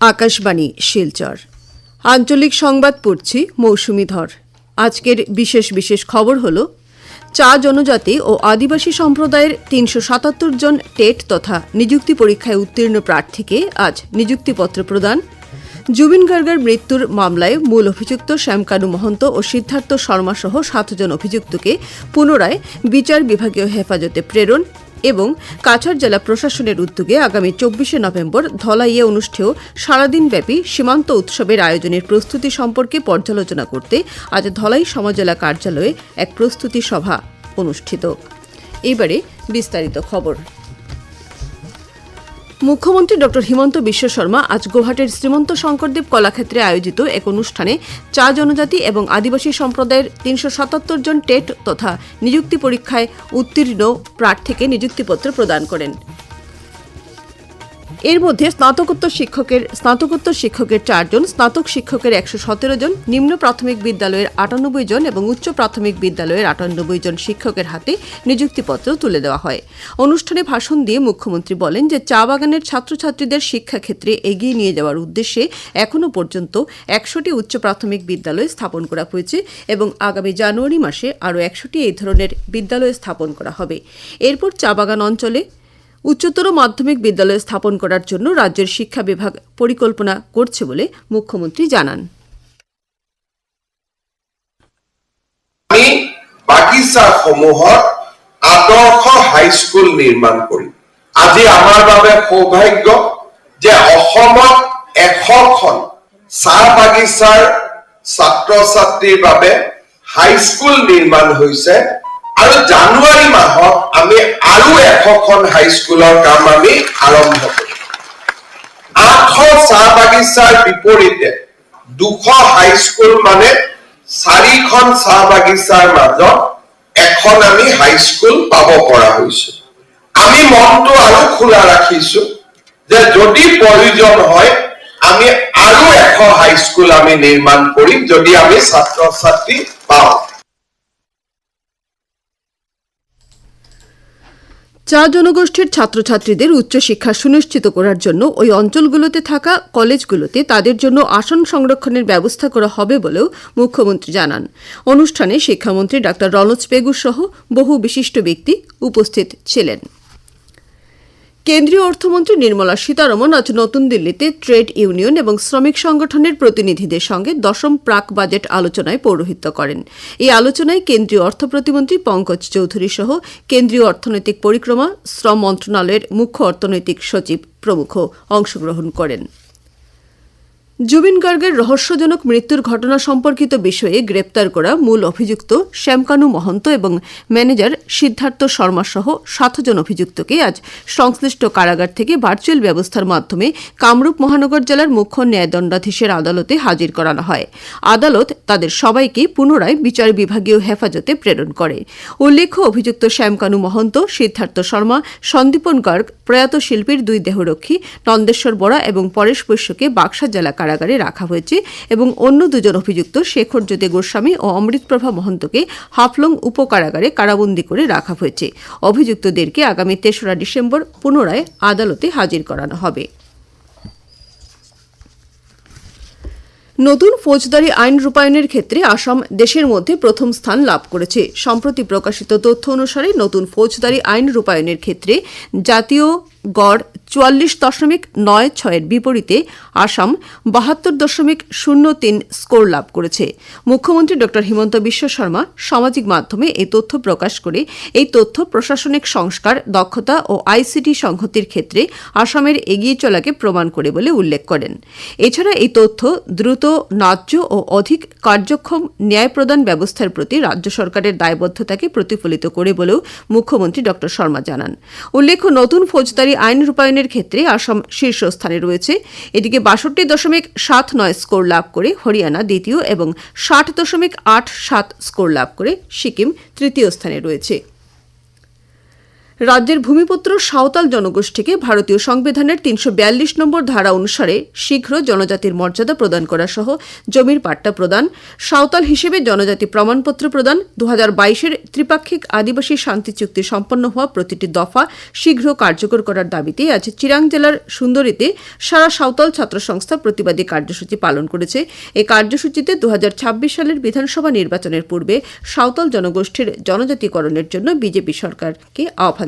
আকাশবাণী, শিলচর। আঞ্চলিক সংবাদ পড়ছি মৌসুমি ধর। আজকের বিশেষ বিশেষ খবর হল, চা জনজাতি ও আদিবাসী সম্প্রদায়ের তিনশো সাতাত্তর জন টেট তথা নিযুক্তি পরীক্ষায় উত্তীর্ণ প্রার্থীকে আজ নিযুক্তিপত্র প্রদান। জুবিন গার্গার মৃত্যুর মামলায় মূল অভিযুক্ত শ্যামকানু মহন্ত ও সিদ্ধার্থ শর্মা সহ সাতজন অভিযুক্তকে পুনরায় বিচার বিভাগীয় হেফাজতে প্রেরণ। এবং কাছাড় জেলা প্রশাসনের উদ্যোগে আগামী চব্বিশে নভেম্বর ধলাইয়ে অনুষ্ঠেয় সারাদিনব্যাপী সীমান্ত উৎসবের আয়োজনের প্রস্তুতি সম্পর্কে পর্যালোচনা করতে আজ ধলাই সমজেলা কার্যালয়ে এক প্রস্তুতি সভা অনুষ্ঠিত। এবারে বিস্তারিত খবর। মুখ্যমন্ত্রী ডক্টর হিমন্ত বিশ্ব শর্মা আজ গুয়াহাটির শ্রীমন্ত শঙ্করদেব কলাক্ষেত্রে আয়োজিত এক অনুষ্ঠানে চা জনজাতি এবং আদিবাসী সম্প্রদায়ের তিনশো সাতাত্তর জন টেট তথা নিযুক্তি পরীক্ষায় উত্তীর্ণ প্রার্থীকে নিযুক্তিপত্র প্রদান করেন। এর মধ্যে স্নাতকোত্তর শিক্ষকের স্নাতকোত্তর শিক্ষকের চারজন স্নাতক শিক্ষকের একশো সতেরো জন, নিম্ন প্রাথমিক বিদ্যালয়ের আটানব্বই জন এবং উচ্চ প্রাথমিক বিদ্যালয়ের আটানব্বই জন শিক্ষকের হাতে নিযুক্তিপত্র তুলে দেওয়া হয়। অনুষ্ঠানে ভাষণ দিয়ে মুখ্যমন্ত্রী বলেন যে চা বাগানের ছাত্রছাত্রীদের শিক্ষাক্ষেত্রে এগিয়ে নিয়ে যাওয়ার উদ্দেশ্যে এখনও পর্যন্ত একশোটি উচ্চ প্রাথমিক বিদ্যালয় স্থাপন করা হয়েছে এবং আগামী জানুয়ারি মাসে আরও একশোটি এই ধরনের বিদ্যালয় স্থাপন করা হবে। এরপর চা বাগান অঞ্চলে উচ্চতর মাধ্যমিক বিদ্যালয় স্থাপন করার জন্য রাজ্যের শিক্ষা বিভাগ পরিকল্পনা করছে বলে মুখ্যমন্ত্রী জানান। আমি বাগিচা সমূহত আদৰ্শ হাইস্কুল নিৰ্মাণ কৰিম। আজি আমাৰ বাবে সৌভাগ্য যে অসমত এশখন চাহ বাগিচাৰ ছাত্ৰ ছাত্ৰীৰ বাবে হাইস্কুল নিৰ্মাণ হৈছে। আৰু জানুৱাৰী মাহত আমি আৰু এশখন হাইস্কুলৰ কাম আমি আৰম্ভ কৰিম। আঠশ চাহ বাগিচাৰ বিপৰীতে দুশ হাইস্কুল মানে চাৰিখন চাহ বাগিচাৰ মাজত এখন আমি হাইস্কুল পাব পৰা হৈছো। আমি মনটো আৰু খোলা ৰাখিছো যে যদি প্ৰয়োজন হয়, আমি আৰু এশ হাইস্কুল আমি নিৰ্মাণ কৰিম, যদি আমি ছাত্ৰ ছাত্ৰী পাওঁ। চা জনগোষ্ঠীর ছাত্রছাত্রীদের উচ্চশিক্ষা সুনিশ্চিত করার জন্য ওই অঞ্চলগুলোতে থাকা কলেজগুলোতে তাদের জন্য আসন সংরক্ষণের ব্যবস্থা করা হবে বলেও মুখ্যমন্ত্রী জানান। অনুষ্ঠানে শিক্ষামন্ত্রী ডাক্তার রনজ পেগু সহ বহু বিশিষ্ট ব্যক্তি উপস্থিত ছিলেন। কেন্দ্রীয় অর্থমন্ত্রী নির্মলা সীতারমন আজ নতুন দিল্লিতে ট্রেড ইউনিয়ন এবং শ্রমিক সংগঠনের প্রতিনিধিদের সঙ্গে দশম প্রাক বাজেট আলোচনায় পৌরোহিত্য করেন। এই আলোচনায় কেন্দ্রীয় অর্থ প্রতিমন্ত্রী পঙ্কজ চৌধুরী সহ কেন্দ্রীয় অর্থনৈতিক পরিক্রমা, শ্রম মন্ত্রণালয়ের মুখ্য অর্থনৈতিক সচিব প্রমুখ অংশগ্রহণ করেন। জুবিন গার্গের রহস্যজনক মৃত্যুর ঘটনা সম্পর্কিত বিষয়ে গ্রেপ্তার করা মূল অভিযুক্ত শ্যামকানু মহন্ত এবং ম্যানেজার সিদ্ধার্থ শর্মা সহ সাতজন অভিযুক্তকে আজ সংশ্লিষ্ট কারাগার থেকে ভার্চুয়াল ব্যবস্থার মাধ্যমে কামরূপ মহানগর জেলার মুখ্য ন্যায়দণ্ডাধীশের আদালতে হাজির করানো হয়। আদালত তাদের সবাইকে পুনরায় বিচার বিভাগীয় হেফাজতে প্রেরণ করে। উল্লেখ্য, অভিযুক্ত শ্যামকানু মহন্ত, সিদ্ধার্থ শর্মা, সন্দীপন গার্গ, প্রয়াত শিল্পীর দুই দেহরক্ষী, নন্দেশ্বর বরা এবং পরেশ বৈশ্যকে বাক্সা জেলা কারাগারে রাখা হয়েছে এবং অন্য দুজন অভিযুক্ত শেখর জ্যোতি গোস্বামী ও অমৃতপ্রভা মহন্তকে হাফলং উপকারাগারে কারাবন্দী করে রাখা হয়েছে। অভিযুক্তদেরকে আগামী তেসরা ডিসেম্বর পুনরায় আদালতে হাজির করানো হবে। নতুন ফৌজদারি আইন রূপায়ণের ক্ষেত্রে আসাম দেশের মধ্যে প্রথম স্থান লাভ করেছে। সম্প্রতি প্রকাশিত তথ্য অনুসারে নতুন ফৌজদারি আইন রূপায়ণের ক্ষেত্রে জাতীয় গড় চুয়াল্লিশ দশমিক নয় ছয়ের বিপরীতে আসাম বাহাত্তর দশমিক শূন্য তিন স্কোর লাভ করেছে। মুখ্যমন্ত্রী ড হিমন্ত বিশ্ব শর্মা সামাজিক মাধ্যমে এই তথ্য প্রকাশ করে এই তথ্য প্রশাসনিক সংস্কার, দক্ষতা ও আইসিটি সংহতির ক্ষেত্রে আসামের এগিয়ে চলাকে প্রমাণ করে বলে উল্লেখ করেন। এছাড়া এই তথ্য দ্রুত, ন্যায্য ও অধিক কার্যক্ষম ন্যায় প্রদান ব্যবস্থার প্রতি রাজ্য সরকারের দায়বদ্ধতাকে প্রতিফলিত করে বলেও মুখ্যমন্ত্রী ড শর্মা জানান। উল্লেখ্য, নতুন ফৌজদারি আইন রূপায়ণের ক্ষেত্রে আসাম শীর্ষস্থানে রয়েছে। এদিকে বাষট্টি দশমিক সাত নয় স্কোর লাভ করে হরিয়ানা দ্বিতীয় এবং ষাট দশমিক আট সাত স্কোর লাভ করে সিকিম তৃতীয় স্থানে রয়েছে। রাজ্যের ভূমিপুত্র সাঁওতাল জনগোষ্ঠীকে ভারতীয় সংবিধানের তিনশো বিয়াল্লিশ নম্বর ধারা অনুসারে শীঘ্র জনজাতির মর্যাদা প্রদান করা সহ জমির পাট্টা প্রদান, সাঁওতাল হিসেবে জনজাতি প্রমাণপত্র প্রদান দু হাজার বাইশের ত্রিপাক্ষিক আদিবাসী শান্তি চুক্তি সম্পন্ন হওয়া প্রতিটি দফা শীঘ্র কার্যকর করার দাবিতে আজ চিরাং জেলার সুন্দরীতে সারা সাঁওতাল ছাত্র সংস্থা প্রতিবাদী কার্যসূচি পালন করেছে। এই কার্যসূচিতে দু হাজার ছাব্বিশ সালের বিধানসভা নির্বাচনের পূর্বে সাঁওতাল জনগোষ্ঠীর জনজাতিকরণের জন্য বিজেপি সরকারকে আহ্বান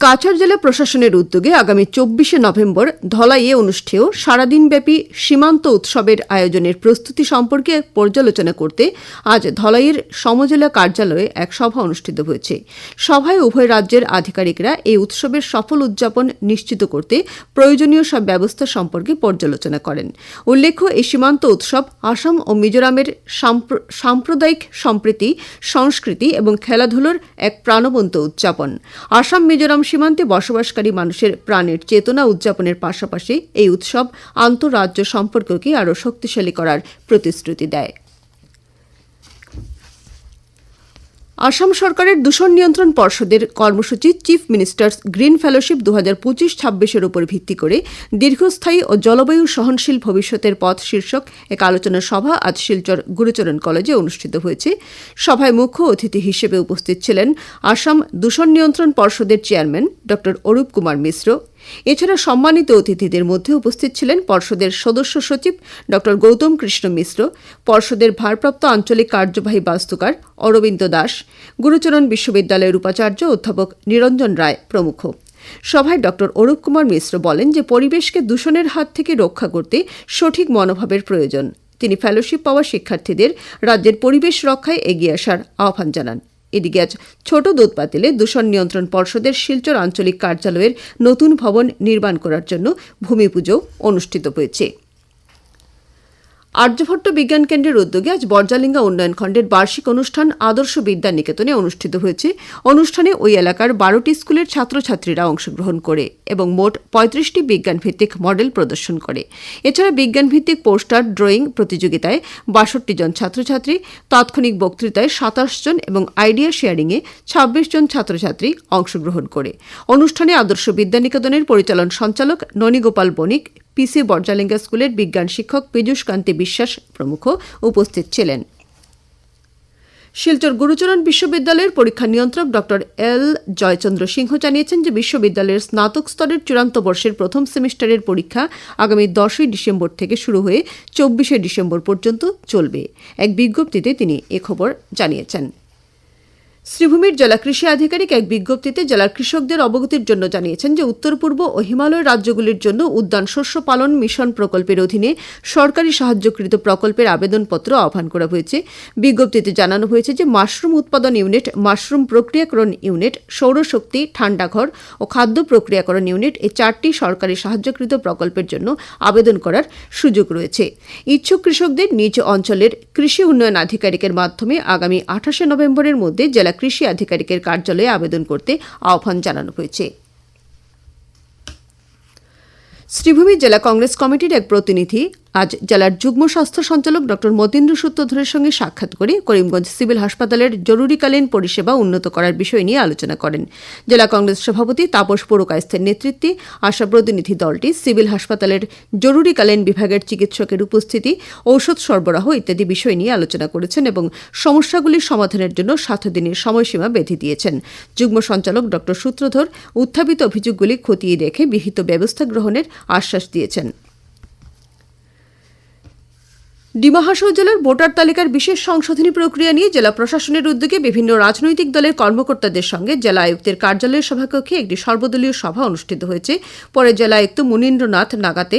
কাছাড় জেলা প্রশাসনের উদ্যোগে আগামী চব্বিশে নভেম্বর ধলাইয়ে অনুষ্ঠেয় সারাদিনব্যাপী সীমান্ত উৎসবের আয়োজনের প্রস্তুতি সম্পর্কে পর্যালোচনা করতে আজ ধলাইয়ের সমজেলা কার্যালয়ে এক সভা অনুষ্ঠিত হয়েছে। সভায় উভয় রাজ্যের আধিকারিকরা এই উৎসবের সফল উদযাপন নিশ্চিত করতে প্রয়োজনীয় সব ব্যবস্থা সম্পর্কে পর্যালোচনা করেন। উল্লেখ্য, এই সীমান্ত উৎসব আসাম ও মিজোরামের সাম্প্র- সাম্প্রদায়িক সম্প্রীতি, সংস্কৃতি এবং খেলাধুলোর এক প্রাণবন্ত উদযাপন। আসাম, মিজোরাম সীমান্তে বসবাসকারী মানুষের প্রাণের চেতনা উদযাপনের পাশাপাশি এই উৎসব আন্তঃরাজ্য সম্পর্ককে আরও শক্তিশালী করার প্রতিশ্রুতি দেয়। আসাম সরকারের দূষণ নিয়ন্ত্রণ পর্ষদের কর্মসূচি চিফ মিনিস্টার্স গ্রিন ফেলোশিপ দু হাজার পঁচিশ ছাব্বিশের উপর ভিত্তি করে দীর্ঘস্থায়ী ও জলবায়ু সহনশীল ভবিষ্যতের পথ শীর্ষক এক আলোচনা সভা আজ শিলচর গুরুচরণ কলেজে অনুষ্ঠিত হয়েছে। সভায় মুখ্য অতিথি হিসেবে উপস্থিত ছিলেন আসাম দূষণ নিয়ন্ত্রণ পর্ষদের চেয়ারম্যান ড অরূপ কুমার মিশ্র এছাড়া সম্মানিত অতিথিদের মধ্যে উপস্থিত ছিলেন পর্ষদের সদস্য সচিব ড গৌতম কৃষ্ণ মিশ্র, পর্ষদের ভারপ্রাপ্ত আঞ্চলিক কার্যবাহী বাস্তুকার অরবিন্দ দাস, গুরুচরণ বিশ্ববিদ্যালয়ের উপাচার্য অধ্যাপক নিরঞ্জন রায় প্রমুখ। সভায় ড অরূপ কুমার মিশ্র বলেন যে পরিবেশকে দূষণের হাত থেকে রক্ষা করতে সঠিক মনোভাবের প্রয়োজন। তিনি ফেলোশিপ পাওয়া শিক্ষার্থীদের রাজ্যের পরিবেশ রক্ষায় এগিয়ে আসার আহ্বান জানান। এদিকে আজ ছোট দুধপাতিলে দূষণ নিয়ন্ত্রণ পর্ষদের শিলচর আঞ্চলিক কার্যালয়ের নতুন ভবন নির্মাণ করার জন্য ভূমি পুজো অনুষ্ঠিত হয়েছে। আর্যভট্ট বিজ্ঞান কেন্দ্রের উদ্যোগে আজ বর্জালিঙ্গা উন্নয়ন খণ্ডের বার্ষিক অনুষ্ঠান আদর্শ বিদ্যা নিকেতনে অনুষ্ঠিত হয়েছে। অনুষ্ঠানে ওই এলাকার বারোটি স্কুলের ছাত্রছাত্রীরা অংশগ্রহণ করে এবং মোট পঁয়ত্রিশটি বিজ্ঞান ভিত্তিক মডেল প্রদর্শন করে। এছাড়া বিজ্ঞান ভিত্তিক পোস্টার, ড্রয়িং প্রতিযোগিতায় বাষট্টি জন ছাত্রছাত্রী, তাৎক্ষণিক বক্তৃতায় সাতাশ জন এবং আইডিয়া শেয়ারিংয়ে ছাব্বিশ জন ছাত্রছাত্রী অংশগ্রহণ করে। অনুষ্ঠানে আদর্শ বিদ্যানিকেতনের পরিচালন সঞ্চালক ননীগোপাল বণিক পিসি বর্জালিঙ্গা স্কুলের বিজ্ঞান শিক্ষক পীযূষ কান্তি বিশ্বাস প্রমুখ উপস্থিত ছিলেন। শিলচর গুরুচরণ বিশ্ববিদ্যালয়ের পরীক্ষা নিয়ন্ত্রক ড. এল. জয়চন্দ্র সিংহ জানিয়েছেন যে বিশ্ববিদ্যালয়ের স্নাতক স্তরের চূড়ান্ত বর্ষের প্রথম সেমিস্টারের পরীক্ষা আগামী দশই ডিসেম্বর থেকে শুরু হয়ে চব্বিশে ডিসেম্বর পর্যন্ত চলবে। এক বিজ্ঞপ্তিতে তিনি এ খবর জানিয়েছেন। শ্রীভূমির জেলা কৃষি আধিকারিক এক বিজ্ঞপ্তিতে জেলার কৃষকদের অবগতির জন্য জানিয়েছেন যে উত্তর পূর্ব ও হিমালয় রাজ্যগুলির জন্য উদ্যান শস্য পালন মিশন প্রকল্পের অধীনে সরকারি সাহায্যকৃত প্রকল্পের আবেদনপত্র আহ্বান করা হয়েছে। বিজ্ঞপ্তিতে জানানো হয়েছে যে মাশরুম উৎপাদন ইউনিট, মাশরুম প্রক্রিয়াকরণ ইউনিট, সৌরশক্তি ঠান্ডাঘর ও খাদ্য প্রক্রিয়াকরণ ইউনিট এই চারটি সরকারি সাহায্যকৃত প্রকল্পের জন্য আবেদন করার সুযোগ রয়েছে। ইচ্ছুক কৃষকদের নিজ অঞ্চলের কৃষি উন্নয়ন আধিকারিকের মাধ্যমে আগামী আঠাশে নভেম্বরের মধ্যে জেলা কৃষি আধিকারিকের কার্যালয়ে আবেদন করতে আহ্বান জানানো হয়েছে। শ্রীভূমি জেলা কংগ্রেস কমিটির এক প্রতিনিধি আজ জেলার যুগ্ম স্বাস্থ্য সঞ্চালক ডক্টর মতিন্দ্র সূত্রধরের সঙ্গে সাক্ষাৎ করে করিমগঞ্জ সিভিল হাসপাতালের জরুরিকালীন পরিষেবা উন্নত করার বিষয় নিয়ে আলোচনা করেন। জেলা কংগ্রেস সভাপতি তাপস পুরকায়স্থের নেতৃত্বে আসা প্রতিনিধি দলটি সিভিল হাসপাতালের জরুরিকালীন বিভাগের চিকিৎসকের উপস্থিতি, ঔষধ সরবরাহ ইত্যাদি বিষয় নিয়ে আলোচনা করেছেন এবং সমস্যাগুলির সমাধানের জন্য সাত দিনের সময়সীমা বেঁধে দিয়েছেন। যুগ্ম সঞ্চালক ডক্টর সূত্রধর উত্থাপিত অভিযোগগুলি খতিয়ে দেখে বিহিত ব্যবস্থা গ্রহণের আশ্বাস দিয়েছেন। ডিমা হাসৌ জেলার ভোটার তালিকার বিশেষ সংশোধনী প্রক্রিয়া নিয়ে জেলা প্রশাসনের উদ্যোগে বিভিন্ন রাজনৈতিক দলের কর্মকর্তাদের সঙ্গে জেলা আয়ুক্তের কার্যালয়ের সভাকক্ষে একটি সর্বদলীয় সভা অনুষ্ঠিত হয়েছে। পরে জেলা আয়ুক্ত মুনীন্দ্রনাথ নাগাতে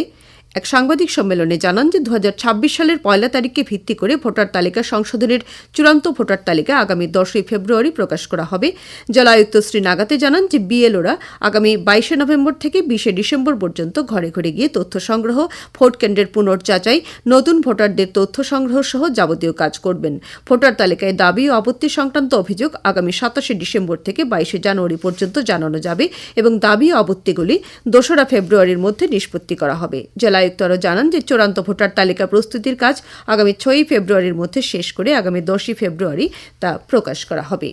এক সাংবাদিক সম্মেলনে জানান যে দু হাজার ছাব্বিশ সালের পয়লা তারিখকে ভিত্তি করে ভোটার তালিকা সংশোধনের চূড়ান্ত ভোটার তালিকা আগামী দশই ফেব্রুয়ারি প্রকাশ করা হবে। জেলা আয়ুক্ত শ্রী নাগাতে জানান যে বিএলওরা আগামী বাইশে নভেম্বর থেকে বিশে ডিসেম্বর পর্যন্ত ঘরে ঘরে গিয়ে তথ্য সংগ্রহ, ভোট কেন্দ্রের পুনর্যাচাই, নতুন ভোটারদের তথ্য সংগ্রহ সহ যাবতীয় কাজ করবেন। ভোটার তালিকায় দাবি ও আপত্তি সংক্রান্ত অভিযোগ আগামী সাতাশে ডিসেম্বর থেকে বাইশে জানুয়ারি পর্যন্ত জানানো যাবে এবং দাবি ও আপত্তিগুলি দোসরা ফেব্রুয়ারির মধ্যে নিষ্পত্তি করা হবে। জেলা আয়ুক্ত আরও জানান যে চূড়ান্ত ভোটার তালিকা প্রস্তুতির কাজ আগামী ছয়ই ফেব্রুয়ারির মধ্যে শেষ করে আগামী দশই ফেব্রুয়ারি তা প্রকাশ করা হবে।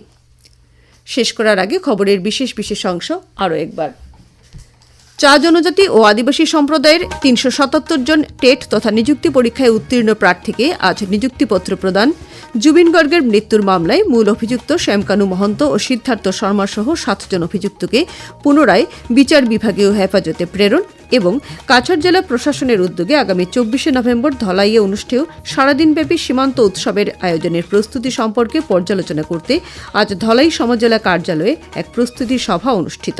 শেষ করার আগে খবরের বিশেষ বিশেষ অংশ আরও একবার। চা জনজাতি ও আদিবাসী সম্প্রদায়ের তিনশো সাতাত্তর জন টেট তথা নিযুক্তি পরীক্ষায় উত্তীর্ণ প্রার্থীকে আজ নিযুক্তিপত্র প্রদান। জুবিন গর্গের মৃত্যুর মামলায় মূল অভিযুক্ত শ্যামকানু মহন্ত ও সিদ্ধার্থ শর্মা সহ সাতজন অভিযুক্তকে পুনরায় বিচার বিভাগীয় হেফাজতে প্রেরণ এবং কাছাড় জেলা প্রশাসনের উদ্যোগে আগামী চব্বিশে নভেম্বর ধলাইয়ে অনুষ্ঠেয় সারাদিনব্যাপী সীমান্ত উৎসবের আয়োজনের প্রস্তুতি সম্পর্কে পর্যালোচনা করতে আজ ধলাই সমজেলা কার্যালয়ে এক প্রস্তুতি সভা অনুষ্ঠিত।